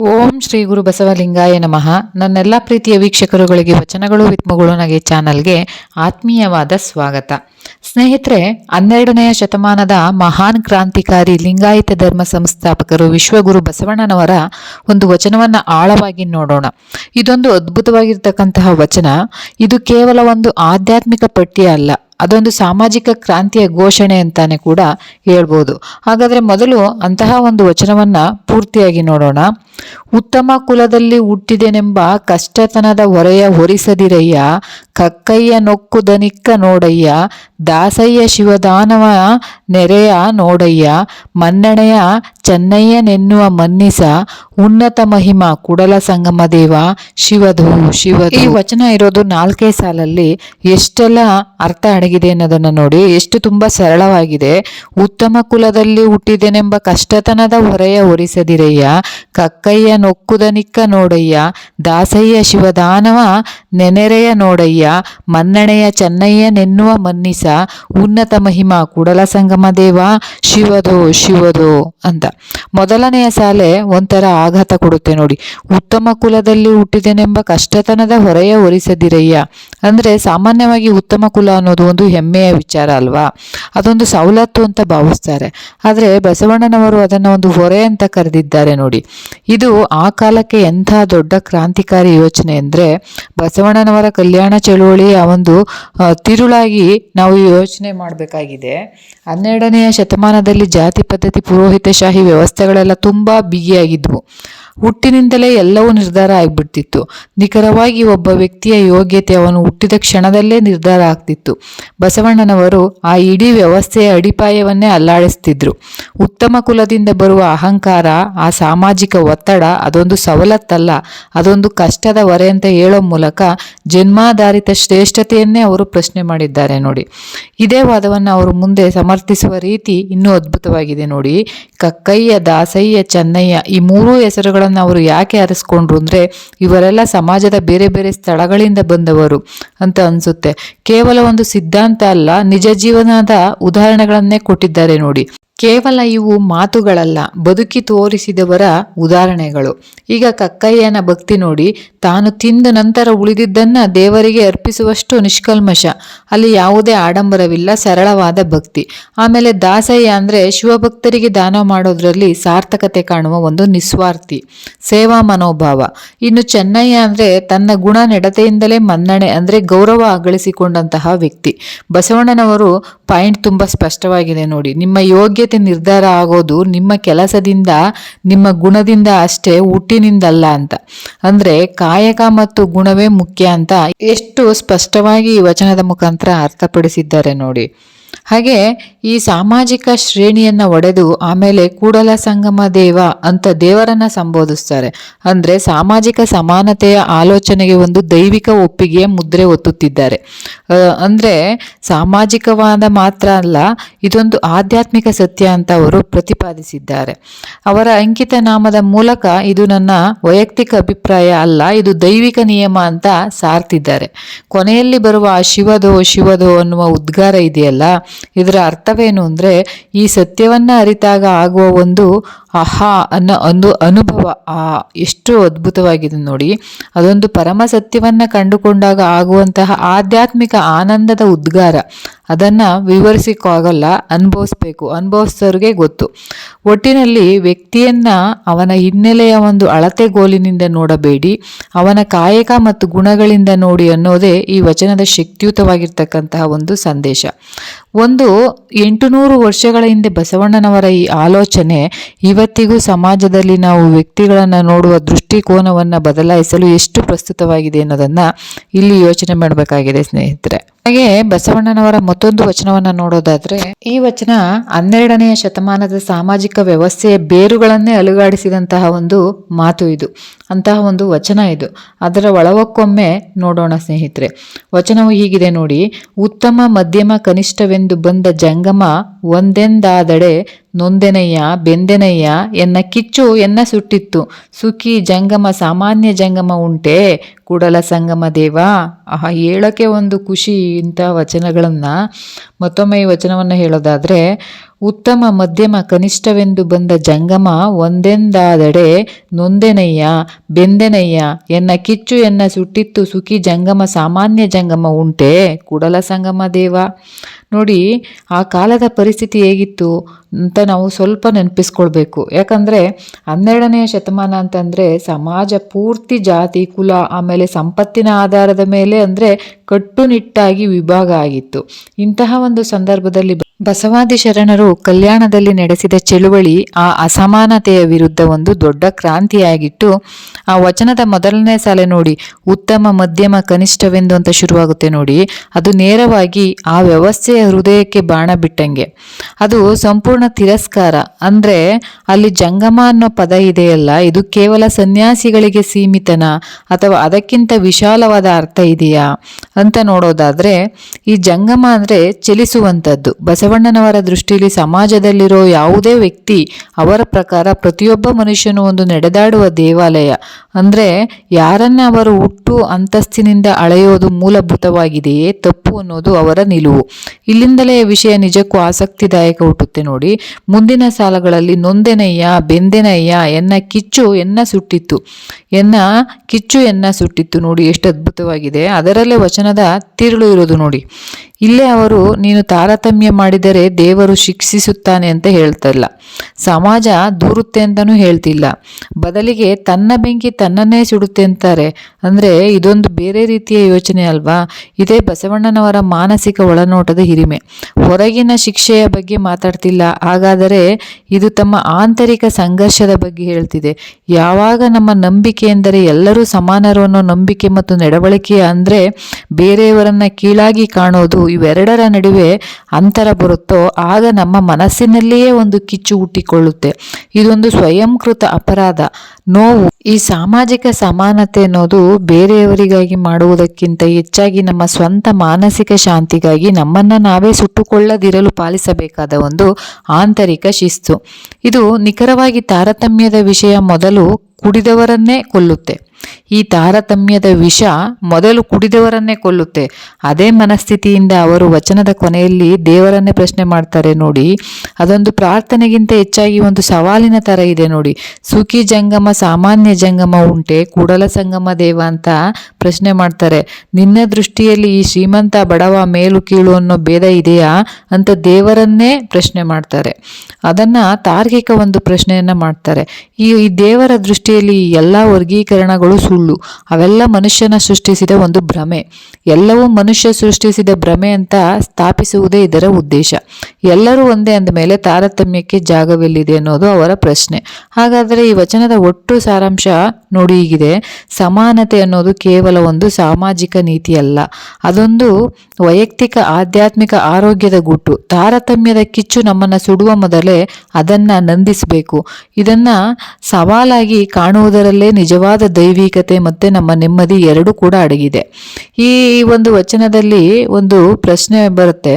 ಓಂ ಶ್ರೀ ಗುರು ಬಸವಲಿಂಗಾಯ ನಮಃ. ನನ್ನೆಲ್ಲ ಪ್ರೀತಿಯ ವೀಕ್ಷಕರುಗಳಿಗೆ ವಚನಗಳು, ವಿತ್ಮಗಳು, ನಗೆ ಚಾನಲ್ಗೆ ಆತ್ಮೀಯವಾದ ಸ್ವಾಗತ. ಸ್ನೇಹಿತರೆ, ಹನ್ನೆರಡನೆಯ ಶತಮಾನದ ಮಹಾನ್ ಕ್ರಾಂತಿಕಾರಿ ಲಿಂಗಾಯತ ಧರ್ಮ ಸಂಸ್ಥಾಪಕರು ವಿಶ್ವಗುರು ಬಸವಣ್ಣನವರ ಒಂದು ವಚನವನ್ನು ಆಳವಾಗಿ ನೋಡೋಣ. ಇದೊಂದು ಅದ್ಭುತವಾಗಿರ್ತಕ್ಕಂತಹ ವಚನ. ಇದು ಕೇವಲ ಒಂದು ಆಧ್ಯಾತ್ಮಿಕ ಪಠ್ಯ ಅಲ್ಲ. ಅದೊಂದು ಸಾಮಾಜಿಕ ಕ್ರಾಂತಿಯ ಘೋಷಣೆ ಅಂತಾನೆ ಕೂಡ ಹೇಳ್ಬೋದು. ಹಾಗಾದರೆ ಮೊದಲು ಅಂತಹ ಒಂದು ವಚನವನ್ನ ಪೂರ್ತಿಯಾಗಿ ನೋಡೋಣ. ಉತ್ತಮ ಕುಲದಲ್ಲಿ ಹುಟ್ಟಿದೆನೆಂಬ ಕಷ್ಟತನದ ಹೊರೆಯ ಹೊರಿಸದಿರಯ್ಯ, ಕಕ್ಕಯ್ಯ ನೊಕ್ಕುದನಿಕ್ಕ ನೋಡಯ್ಯ, ದಾಸಯ್ಯ ಶಿವದಾನವ ನೆರೆಯ ನೋಡಯ್ಯ, ಮನ್ನಣೆಯ ಚೆನ್ನಯ್ಯನೆನ್ನುವ ಮನ್ನಿಸ, ಉನ್ನತ ಮಹಿಮ ಕುಡಲ ಸಂಗಮ ದೇವ, ಶಿವಧು ಶಿವ ಈ ವಚನ ಇರೋದು ನಾಲ್ಕೇ ಸಾಲಲ್ಲಿ ಎಷ್ಟೆಲ್ಲ ಅರ್ಥ ಅಡಗಿದೆ ಅನ್ನೋದನ್ನ ನೋಡಿ ಎಷ್ಟು ತುಂಬಾ ಸರಳವಾಗಿದೆ. ಉತ್ತಮ ಕುಲದಲ್ಲಿ ಹುಟ್ಟಿದೆನೆಂಬ ಕಷ್ಟತನದ ಹೊರೆಯ ಹೊರಿಸದಿರಯ್ಯ ಕಕ್ಕಯ್ಯ ನೊಕ್ಕುದನಿಕ್ಕ ನೋಡಯ್ಯ. ದಾಸಯ್ಯ ಶಿವದಾನವ ನೆನೆರೆಯ ನೋಡಯ್ಯ. ಮನ್ನಣೆಯ ಚೆನ್ನಯ್ಯ ನೆನ್ನುವ ಮನ್ನಿಸ. ಉನ್ನತ ಮಹಿಮ ಕುಡಲ ಸಂಗಮ ದೇವ. ಶಿವದೋ ಶಿವದೋ ಅಂತ ಮೊದಲನೆಯ ಸಾಲೆ ಒಂಥರ ಆಘಾತ ಕೊಡುತ್ತೆ ನೋಡಿ. ಉತ್ತಮ ಕುಲದಲ್ಲಿ ಹುಟ್ಟಿದೆನೆಂಬ ಕಷ್ಟತನದ ಹೊರೆಯ ಹೊರಿಸದಿರಯ್ಯ ಅಂದ್ರೆ ಸಾಮಾನ್ಯವಾಗಿ ಉತ್ತಮ ಕುಲ ಅನ್ನೋದು ಒಂದು ಹೆಮ್ಮೆಯ ವಿಚಾರ ಅಲ್ವಾ? ಅದೊಂದು ಸವಲತ್ತು ಅಂತ ಭಾವಿಸ್ತಾರೆ. ಆದರೆ ಬಸವಣ್ಣನವರು ಅದನ್ನು ಒಂದು ಹೊರೆ ಅಂತ ಕರೆದಿದ್ದಾರೆ ನೋಡಿ. ಇದು ಆ ಕಾಲಕ್ಕೆ ಎಂಥ ದೊಡ್ಡ ಕ್ರಾಂತಿಕಾರಿ ಯೋಚನೆ ಅಂದರೆ ಬಸವಣ್ಣನವರ ಕಲ್ಯಾಣ ಚಳುವಳಿ ಆ ಒಂದು ತಿರುಳಾಗಿ ನಾವು ಯೋಚನೆ ಮಾಡಬೇಕಾಗಿದೆ. ಹನ್ನೆರಡನೆಯ ಶತಮಾನದಲ್ಲಿ ಜಾತಿ ಪದ್ಧತಿ, ಪುರೋಹಿತಶಾಹಿ ವ್ಯವಸ್ಥೆಗಳೆಲ್ಲ ತುಂಬ ಬಿಗಿಯಾಗಿದ್ವು. ಹುಟ್ಟಿನಿಂದಲೇ ಎಲ್ಲವೂ ನಿರ್ಧಾರ ಆಗಿಬಿಡ್ತಿತ್ತು. ನಿಖರವಾಗಿ ಒಬ್ಬ ವ್ಯಕ್ತಿಯ ಯೋಗ್ಯತೆ ಅವನು ಹುಟ್ಟಿದ ಕ್ಷಣದಲ್ಲೇ ನಿರ್ಧಾರ ಆಗ್ತಿತ್ತು. ಬಸವಣ್ಣನವರು ಆ ಇಡೀ ವ್ಯವಸ್ಥೆಯ ಅಡಿಪಾಯವನ್ನೇ ಅಲ್ಲಾಡಿಸ್ತಿದ್ರು. ಉತ್ತಮ ಕುಲದಿಂದ ಬರುವ ಅಹಂಕಾರ, ಆ ಸಾಮಾಜಿಕ ಒತ್ತಡ ಅದೊಂದು ಸವಲತ್ತಲ್ಲ, ಅದೊಂದು ಕಷ್ಟದ ಹೊರೆ ಅಂತ ಹೇಳೋ ಮೂಲಕ ಜನ್ಮಾಧಾರಿತ ಶ್ರೇಷ್ಠತೆಯನ್ನೇ ಅವರು ಪ್ರಶ್ನೆ ಮಾಡಿದ್ದಾರೆ ನೋಡಿ. ಇದೇ ವಾದವನ್ನು ಅವರು ಮುಂದೆ ಸಮರ್ಥಿಸುವ ರೀತಿ ಇನ್ನೂ ಅದ್ಭುತವಾಗಿದೆ ನೋಡಿ. ಕಕ್ಕಯ್ಯ, ದಾಸಯ್ಯ, ಚೆನ್ನಯ್ಯ ಈ ಮೂರೂ ಹೆಸರುಗಳನ್ನು ಅವರು ಯಾಕೆ ಆರಿಸ್ಕೊಂಡ್ರು ಅಂದ್ರೆ ಇವರೆಲ್ಲ ಸಮಾಜದ ಬೇರೆ ಬೇರೆ ಸ್ಥಳಗಳಿಂದ ಬಂದವರು ಅಂತ ಅನಿಸುತ್ತೆ. ಕೇವಲ ಒಂದು ಸಿದ್ಧಾಂತ ಅಲ್ಲ ನಿಜ ಜೀವನದ ಉದಾಹರಣೆಗಳನ್ನೇ ಕೊಟ್ಟಿದ್ದಾರೆ ನೋಡಿ. ಕೇವಲ ಇವು ಮಾತುಗಳಲ್ಲ, ಬದುಕಿ ತೋರಿಸಿದವರ ಉದಾಹರಣೆಗಳು. ಈಗ ಕಕ್ಕಯ್ಯನ ಭಕ್ತಿ ನೋಡಿ, ತಾನು ತಿಂದ ನಂತರ ಉಳಿದಿದ್ದನ್ನ ದೇವರಿಗೆ ಅರ್ಪಿಸುವಷ್ಟು ನಿಷ್ಕಲ್ಮಶ. ಅಲ್ಲಿ ಯಾವುದೇ ಆಡಂಬರವಿಲ್ಲ, ಸರಳವಾದ ಭಕ್ತಿ. ಆಮೇಲೆ ದಾಸಯ್ಯ ಅಂದ್ರೆ ಶಿವಭಕ್ತರಿಗೆ ದಾನ ಮಾಡೋದ್ರಲ್ಲಿ ಸಾರ್ಥಕತೆ ಕಾಣುವ ಒಂದು ನಿಸ್ವಾರ್ಥಿ. ಸೇವಾ ಮನೋಭಾವ. ಇನ್ನು ಚೆನ್ನಯ್ಯ ಅಂದ್ರೆ ತನ್ನ ಗುಣ ನಡತೆಯಿಂದಲೇ ಮನ್ನಣೆ ಅಂದ್ರೆ ಗೌರವ ಗಳಿಸಿಕೊಂಡಂತಹ ವ್ಯಕ್ತಿ. ಬಸವಣ್ಣನವರು ಪಾಯಿಂಟ್ ತುಂಬಾ ಸ್ಪಷ್ಟವಾಗಿದೆ ನೋಡಿ. ನಿಮ್ಮ ಯೋಗ್ಯತೆ ನಿರ್ಧಾರ ಆಗೋದು ನಿಮ್ಮ ಕೆಲಸದಿಂದ, ನಿಮ್ಮ ಗುಣದಿಂದ ಅಷ್ಟೇ ಹುಟ್ಟಿನಿಂದಲ್ಲ ಅಂತ. ಅಂದ್ರೆ ಕಾಯಕ ಮತ್ತು ಗುಣವೇ ಮುಖ್ಯ ಅಂತ ಎಷ್ಟು ಸ್ಪಷ್ಟವಾಗಿ ಈ ವಚನದ ಮುಖಾಂತರ ಅರ್ಥಪಡಿಸಿದ್ದಾರೆ ನೋಡಿ. ಹಾಗೆ ಈ ಸಾಮಾಜಿಕ ಶ್ರೇಣಿಯನ್ನು ಒಡೆದು ಆಮೇಲೆ ಕೂಡಲ ಸಂಗಮ ದೇವ ಅಂತ ದೇವರನ್ನ ಸಂಬೋಧಿಸ್ತಾರೆ. ಅಂದ್ರೆ ಸಾಮಾಜಿಕ ಸಮಾನತೆಯ ಆಲೋಚನೆಗೆ ಒಂದು ದೈವಿಕ ಒಪ್ಪಿಗೆಯ ಮುದ್ರೆ ಒತ್ತುತ್ತಿದ್ದಾರೆ. ಅಂದರೆ ಸಾಮಾಜಿಕವಾದ ಮಾತ್ರ ಅಲ್ಲ, ಇದೊಂದು ಆಧ್ಯಾತ್ಮಿಕ ಸತ್ಯ ಅಂತ ಅವರು ಪ್ರತಿಪಾದಿಸಿದ್ದಾರೆ. ಅವರ ಅಂಕಿತ ನಾಮದ ಮೂಲಕ ಇದು ನನ್ನ ವೈಯಕ್ತಿಕ ಅಭಿಪ್ರಾಯ ಅಲ್ಲ, ಇದು ದೈವಿಕ ನಿಯಮ ಅಂತ ಸಾರ್ತಿದ್ದಾರೆ. ಕೊನೆಯಲ್ಲಿ ಬರುವ ಶಿವದೋ ಶಿವದೋ ಅನ್ನುವ ಉದ್ಗಾರ ಇದೆಯಲ್ಲ ಇದರ ಅರ್ಥವೇನು ಅಂದರೆ ಈ ಸತ್ಯವನ್ನು ಅರಿತಾಗ ಆಗುವ ಒಂದು ಅಹಾ ಅನ್ನೋ ಒಂದು ಅನುಭವ. ಆ, ಎಷ್ಟು ಅದ್ಭುತವಾಗಿದೆ ನೋಡಿ. ಅದೊಂದು ಪರಮ ಸತ್ಯವನ್ನು ಕಂಡುಕೊಂಡಾಗ ಆಗುವಂತಹ ಆಧ್ಯಾತ್ಮಿಕ ಆನಂದದ ಉದ್ಗಾರ. ಅದನ್ನು ವಿವರಿಸಿಕ್ಕಾಗಲ್ಲ, ಅನುಭವಿಸ್ಬೇಕು. ಅನುಭವಿಸೋರಿಗೆ ಗೊತ್ತು. ಒಟ್ಟಿನಲ್ಲಿ ವ್ಯಕ್ತಿಯನ್ನು ಅವನ ಹಿನ್ನೆಲೆಯ ಒಂದು ಅಳತೆಗೋಲಿನಿಂದ ನೋಡಬೇಡಿ. ಅವನ ಕಾಯಕ ಮತ್ತು ಗುಣಗಳಿಂದ ನೋಡಿ ಅನ್ನೋದೇ ಈ ವಚನದ ಶಕ್ತಿಯುತವಾಗಿರ್ತಕ್ಕಂತಹ ಒಂದು ಸಂದೇಶ. ಒಂದು ಎಂಟುನೂರು ವರ್ಷಗಳ ಹಿಂದೆ ಬಸವಣ್ಣನವರ ಈ ಆಲೋಚನೆ ಇವತ್ತಿಗೂ ಸಮಾಜದಲ್ಲಿ ನಾವು ವ್ಯಕ್ತಿಗಳನ್ನು ನೋಡುವ ದೃಷ್ಟಿಕೋನವನ್ನು ಬದಲಾಯಿಸಲು ಎಷ್ಟು ಪ್ರಸ್ತುತವಾಗಿದೆ ಅನ್ನೋದನ್ನ ಇಲ್ಲಿ ಯೋಚನೆ ಮಾಡಬೇಕಾಗಿದೆ ಸ್ನೇಹಿತರೆ. ಹಾಗೆ ಬಸವಣ್ಣನವರ ಮತ್ತೊಂದು ವಚನವನ್ನ ನೋಡೋದಾದ್ರೆ, ಈ ವಚನ ಹನ್ನೆರಡನೆಯ ಶತಮಾನದ ಸಾಮಾಜಿಕ ವ್ಯವಸ್ಥೆಯ ಬೇರುಗಳನ್ನೇ ಅಲುಗಾಡಿಸಿದಂತಹ ಒಂದು ಮಾತು ಇದು. ಅಂತಹ ಒಂದು ವಚನ ಇದು. ಅದರ ಒಳವಕ್ಕೊಮ್ಮೆ ನೋಡೋಣ ಸ್ನೇಹಿತರೆ. ವಚನವು ಹೀಗಿದೆ ನೋಡಿ, ಉತ್ತಮ ಮಧ್ಯಮ ಕನಿಷ್ಠವೆಂದು ಬಂದ ಜಂಗಮ ಒಂದೆಂದಾದಡೆ ನೊಂದೆನಯ್ಯ ಬೆಂದೆನಯ್ಯ ಎನ್ನ ಕಿಚ್ಚು ಎನ್ನ ಸುಟ್ಟಿತ್ತು. ಸುಖಿ ಜಂಗಮ ಸಾಮಾನ್ಯ ಜಂಗಮ ಉಂಟೆ ಕೂಡಲ ಸಂಗಮ ದೇವ. ಆಹಾ ಹೇಳೋಕ್ಕೆ ಒಂದು ಖುಷಿ ಇಂಥ ವಚನಗಳನ್ನು ಮತ್ತೊಮ್ಮೆ ಈ ವಚನವನ್ನು ಹೇಳೋದಾದ್ರೆ ಉತ್ತಮ ಮಧ್ಯಮ ಕನಿಷ್ಠವೆಂದು ಬಂದ ಜಂಗಮ ಒಂದೆಂದಾದಡೆ, ನೊಂದೆನಯ್ಯ, ಬೆಂದೆನಯ್ಯ, ಎನ್ನ ಕಿಚ್ಚು, ಎನ್ನ ಸುಟ್ಟಿತ್ತು ಸುಖಿ ಜಂಗಮ, ಸಾಮಾನ್ಯ ಜಂಗಮ ಉಂಟೆ? ಕುಡಲ ಸಂಗಮ ದೇವ. ನೋಡಿ, ಆ ಕಾಲದ ಪರಿಸ್ಥಿತಿ ಹೇಗಿತ್ತು ಅಂತ ನಾವು ಸ್ವಲ್ಪ ನೆನಪಿಸ್ಕೊಳ್ಬೇಕು. ಯಾಕಂದರೆ, ಹನ್ನೆರಡನೆಯ ಶತಮಾನ ಅಂತಂದರೆ, ಸಮಾಜ ಪೂರ್ತಿ ಜಾತಿ, ಕುಲ, ಆಮೇಲೆ ಸಂಪತ್ತಿನ ಆಧಾರದ ಮೇಲೆ ಅಂದರೆ ಕಟ್ಟುನಿಟ್ಟಾಗಿ ವಿಭಾಗ ಆಗಿತ್ತು. ಇಂತಹ ಒಂದು ಸಂದರ್ಭದಲ್ಲಿ ಬಸವಾದಿ ಶರಣರು ಕಲ್ಯಾಣದಲ್ಲಿ ನಡೆಸಿದ ಚಳುವಳಿ ಆ ಅಸಮಾನತೆಯ ವಿರುದ್ಧ ಒಂದು ದೊಡ್ಡ ಕ್ರಾಂತಿಯಾಗಿಟ್ಟು ಆ ವಚನದ ಮೊದಲನೇ ಸಾಲೆ ನೋಡಿ, ಉತ್ತಮ, ಮಧ್ಯಮ, ಕನಿಷ್ಠವೆಂದು ಅಂತ ಶುರುವಾಗುತ್ತೆ ನೋಡಿ. ಅದು ನೇರವಾಗಿ ಆ ವ್ಯವಸ್ಥೆಯ ಹೃದಯಕ್ಕೆ ಬಾಣ ಬಿಟ್ಟಂಗೆ. ಅದು ಸಂಪೂರ್ಣ ತಿರಸ್ಕಾರ. ಅಂದರೆ ಅಲ್ಲಿ ಜಂಗಮ ಅನ್ನೋ ಪದ ಇದೆಯಲ್ಲ, ಇದು ಕೇವಲ ಸನ್ಯಾಸಿಗಳಿಗೆ ಸೀಮಿತನ ಅಥವಾ ಅದಕ್ಕಿಂತ ವಿಶಾಲವಾದ ಅರ್ಥ ಇದೆಯಾ ಅಂತ ನೋಡೋದಾದರೆ, ಈ ಜಂಗಮ ಅಂದರೆ ಚಲಿಸುವಂಥದ್ದು. ಬಸವಣ್ಣನವರ ದೃಷ್ಟಿಯಲ್ಲಿ ಸಮಾಜದಲ್ಲಿರೋ ಯಾವುದೇ ವ್ಯಕ್ತಿ ಅವರ ಪ್ರಕಾರ ಪ್ರತಿಯೊಬ್ಬ ಮನುಷ್ಯನು ಒಂದು ನಡೆದಾಡುವ ದೇವಾಲಯ. ಅಂದರೆ ಯಾರನ್ನ ಅವರು ಹುಟ್ಟು ಅಂತಸ್ತಿನಿಂದ ಅಳೆಯೋದು ಮೂಲಭೂತವಾಗಿದೆಯೇ ತಪ್ಪು ಅನ್ನೋದು ಅವರ ನಿಲುವು. ಇಲ್ಲಿಂದಲೇ ವಿಷಯ ನಿಜಕ್ಕೂ ಆಸಕ್ತಿದಾಯಕ ಹುಟ್ಟುತ್ತೆ ನೋಡಿ. ಮುಂದಿನ ಸಾಲಗಳಲ್ಲಿ ನೊಂದೆನಯ್ಯ, ಬೆಂದೆನಯ್ಯ, ಎನ್ನ ಕಿಚ್ಚು, ಎನ್ನ ಸುಟ್ಟಿತ್ತು. ಎನ್ನ ಕಿಚ್ಚು, ಎನ್ನ ಸುಟ್ಟಿತ್ತು ನೋಡಿ ಎಷ್ಟು ಅದ್ಭುತವಾಗಿದೆ. ಅದರಲ್ಲೇ ವಚನದ ತಿರುಳು ಇರೋದು ನೋಡಿ. ಇಲ್ಲೇ ಅವರು, ನೀನು ತಾರತಮ್ಯ ಮಾಡಿದರೆ ದೇವರು ಶಿಕ್ಷಿಸುತ್ತಾನೆ ಅಂತ ಹೇಳ್ತಾ ಇಲ್ಲ ಸಮಾಜ ದೂರುತ್ತೆ ಅಂತಲೂ ಹೇಳ್ತಿಲ್ಲ. ಬದಲಿಗೆ ತನ್ನ ಬೆಂಕಿ ತನ್ನನ್ನೇ ಸುಡುತ್ತೆ ಅಂತಾರೆ. ಅಂದರೆ ಇದೊಂದು ಬೇರೆ ರೀತಿಯ ಯೋಚನೆ ಅಲ್ವಾ? ಇದೇ ಬಸವಣ್ಣನವರ ಮಾನಸಿಕ ಒಳನೋಟದ ಹಿರಿಮೆ. ಹೊರಗಿನ ಶಿಕ್ಷೆಯ ಬಗ್ಗೆ ಮಾತಾಡ್ತಿಲ್ಲ. ಹಾಗಾದರೆ ಇದು ತಮ್ಮ ಆಂತರಿಕ ಸಂಘರ್ಷದ ಬಗ್ಗೆ ಹೇಳ್ತಿದೆ. ಯಾವಾಗ ನಮ್ಮ ನಂಬಿಕೆ ಎಂದರೆ ಎಲ್ಲರೂ ಸಮಾನರು ಅನ್ನೋ ನಂಬಿಕೆ ಮತ್ತು ನಡವಳಿಕೆ ಅಂದರೆ ಬೇರೆಯವರನ್ನ ಕೀಳಾಗಿ ಕಾಣೋದು ಇವೆರಡರ ನಡುವೆ ಅಂತರ ಬರುತ್ತೋ ಆಗ ನಮ್ಮ ಮನಸ್ಸಿನಲ್ಲಿಯೇ ಒಂದು ಕಿಚ್ಚು ಹುಟ್ಟಿಕೊಳ್ಳುತ್ತೆ. ಇದೊಂದು ಸ್ವಯಂಕೃತ ಅಪರಾಧ. ನೋವು, ಈ ಸಾಮಾಜಿಕ ಸಮಾನತೆ ಅನ್ನೋದು ಬೇರೆಯವರಿಗಾಗಿ ಮಾಡುವುದಕ್ಕಿಂತ ಹೆಚ್ಚಾಗಿ ನಮ್ಮ ಸ್ವಂತ ಮಾನಸಿಕ ಶಾಂತಿಗಾಗಿ ನಮ್ಮನ್ನ ನಾವೇ ಸುಟ್ಟುಕೊಳ್ಳದಿರಲು ಪಾಲಿಸಬೇಕಾದ ಒಂದು ಆಂತರಿಕ ಶಿಸ್ತು. ಇದು ನಿಖರವಾಗಿ ತಾರತಮ್ಯದ ವಿಷಯ ಮೊದಲು ಕುಡಿದವರನ್ನೇ ಕೊಲ್ಲುತ್ತೆ. ಈ ತಾರತಮ್ಯದ ವಿಷ ಮೊದಲು ಕುಡಿದವರನ್ನೇ ಕೊಲ್ಲುತ್ತೆ. ಅದೇ ಮನಸ್ಥಿತಿಯಿಂದ ಅವರು ವಚನದ ಕೊನೆಯಲ್ಲಿ ದೇವರನ್ನೇ ಪ್ರಶ್ನೆ ಮಾಡ್ತಾರೆ ನೋಡಿ. ಅದೊಂದು ಪ್ರಾರ್ಥನೆಗಿಂತ ಹೆಚ್ಚಾಗಿ ಒಂದು ಸವಾಲಿನ ತರ ಇದೆ ನೋಡಿ. ಸುಖಿ ಜಂಗಮ, ಸಾಮಾನ್ಯ ಜಂಗಮ ಉಂಟೆ, ಕೂಡಲ ಸಂಗಮ ದೇವ ಅಂತ ಪ್ರಶ್ನೆ ಮಾಡ್ತಾರೆ. ನಿನ್ನ ದೃಷ್ಟಿಯಲ್ಲಿ ಈ ಶ್ರೀಮಂತ ಬಡವ ಮೇಲು ಕೀಳು ಅನ್ನೋ ಭೇದ ಇದೆಯಾ ಅಂತ ದೇವರನ್ನೇ ಪ್ರಶ್ನೆ ಮಾಡ್ತಾರೆ. ಅದನ್ನ ತಾರ್ಕಿಕ ಒಂದು ಪ್ರಶ್ನೆಯನ್ನ ಮಾಡ್ತಾರೆ. ಈ ದೇವರ ದೃಷ್ಟಿಯಲ್ಲಿ ಎಲ್ಲ ವರ್ಗೀಕರಣಗಳು ಸುಳ್ಳು. ಅವೆಲ್ಲ ಮನುಷ್ಯನ ಸೃಷ್ಟಿಸಿದ ಒಂದು ಭ್ರಮೆ. ಎಲ್ಲವೂ ಮನುಷ್ಯ ಸೃಷ್ಟಿಸಿದ ಭ್ರಮೆ ಅಂತ ಸ್ಥಾಪಿಸುವುದೇ ಇದರ ಉದ್ದೇಶ. ಎಲ್ಲರೂ ಒಂದೇ ಅಂದ ಮೇಲೆ ತಾರತಮ್ಯಕ್ಕೆ ಜಾಗವೆಲ್ಲಿದೆ ಅನ್ನೋದು ಅವರ ಪ್ರಶ್ನೆ. ಹಾಗಾದರೆ ಈ ವಚನದ ಒಟ್ಟು ಸಾರಾಂಶ ನೋಡಿ ಈಗಿದೆ ಸಮಾನತೆ ಅನ್ನೋದು ಕೇವಲ ಒಂದು ಸಾಮಾಜಿಕ ನೀತಿಯಲ್ಲ. ಅದೊಂದು ವೈಯಕ್ತಿಕ ಆಧ್ಯಾತ್ಮಿಕ ಆರೋಗ್ಯದ ಗುಟ್ಟು. ತಾರತಮ್ಯದ ಕಿಚ್ಚು ನಮ್ಮನ್ನ ಸುಡುವ ಮೊದಲೇ ಅದನ್ನ ನಂದಿಸಬೇಕು. ಇದನ್ನ ಸವಾಲಾಗಿ ಕಾಣುವುದರಲ್ಲೇ ನಿಜವಾದ ದೈವಿಕತೆ ಮತ್ತೆ ನಮ್ಮ ನೆಮ್ಮದಿ ಎರಡೂ ಕೂಡ ಅಡಗಿದೆ. ಈ ಒಂದು ವಚನದಲ್ಲಿ ಒಂದು ಪ್ರಶ್ನೆ ಬರುತ್ತೆ.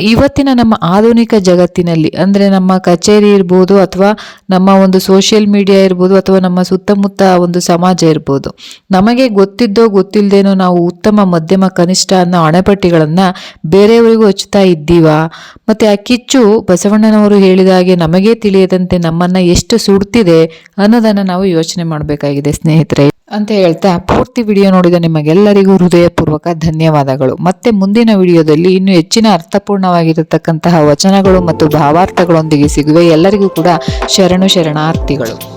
ಇವತ್ತಿನ ನಮ್ಮ ಆಧುನಿಕ ಜಗತ್ತಿನಲ್ಲಿ, ಅಂದ್ರೆ ನಮ್ಮ ಕಚೇರಿ ಇರ್ಬೋದು ಅಥವಾ ನಮ್ಮ ಒಂದು ಸೋಷಿಯಲ್ ಮೀಡಿಯಾ ಇರ್ಬೋದು ಅಥವಾ ನಮ್ಮ ಸುತ್ತಮುತ್ತ ಒಂದು ಸಮಾಜ ಇರ್ಬೋದು. ನಮಗೆ ಗೊತ್ತಿದ್ದೋ ಗೊತ್ತಿಲ್ಲದೇನೋ ನಾವು ಉತ್ತಮ, ಮಧ್ಯಮ, ಕನಿಷ್ಠ ಅನ್ನೋ ಅಣೆಪಟ್ಟಿಗಳನ್ನು ಬೇರೆಯವರಿಗೂ ಹಚ್ಚುತ್ತಾ ಇದ್ದೀವಾ? ಮತ್ತೆ ಆ ಕಿಚ್ಚು ಬಸವಣ್ಣನವರು ಹೇಳಿದ ಹಾಗೆ ನಮಗೇ ತಿಳಿಯದಂತೆ ನಮ್ಮನ್ನ ಎಷ್ಟು ಸುಡ್ತಿದೆ ಅನ್ನೋದನ್ನ ನಾವು ಯೋಚನೆ ಮಾಡಬೇಕಾಗಿದೆ, ಸ್ನೇಹಿತರೆ. ಅಂತ ಹೇಳ್ತಾ ಪೂರ್ತಿ ವಿಡಿಯೋ ನೋಡಿದ ನಿಮಗೆಲ್ಲರಿಗೂ ಹೃದಯಪೂರ್ವಕ ಧನ್ಯವಾದಗಳು. ಮತ್ತೆ ಮುಂದಿನ ವಿಡಿಯೋದಲ್ಲಿ ಇನ್ನು ಹೆಚ್ಚಿನ ಅರ್ಥಪೂರ್ಣವಾಗಿರತಕ್ಕಂತಹ ವಚನಗಳು ಮತ್ತು ಭಾವಾರ್ಥಗಳೊಂದಿಗೆ ಸಿಗುವೆ. ಎಲ್ಲರಿಗೂ ಕೂಡ ಶರಣು ಶರಣಾರ್ಥಿಗಳು.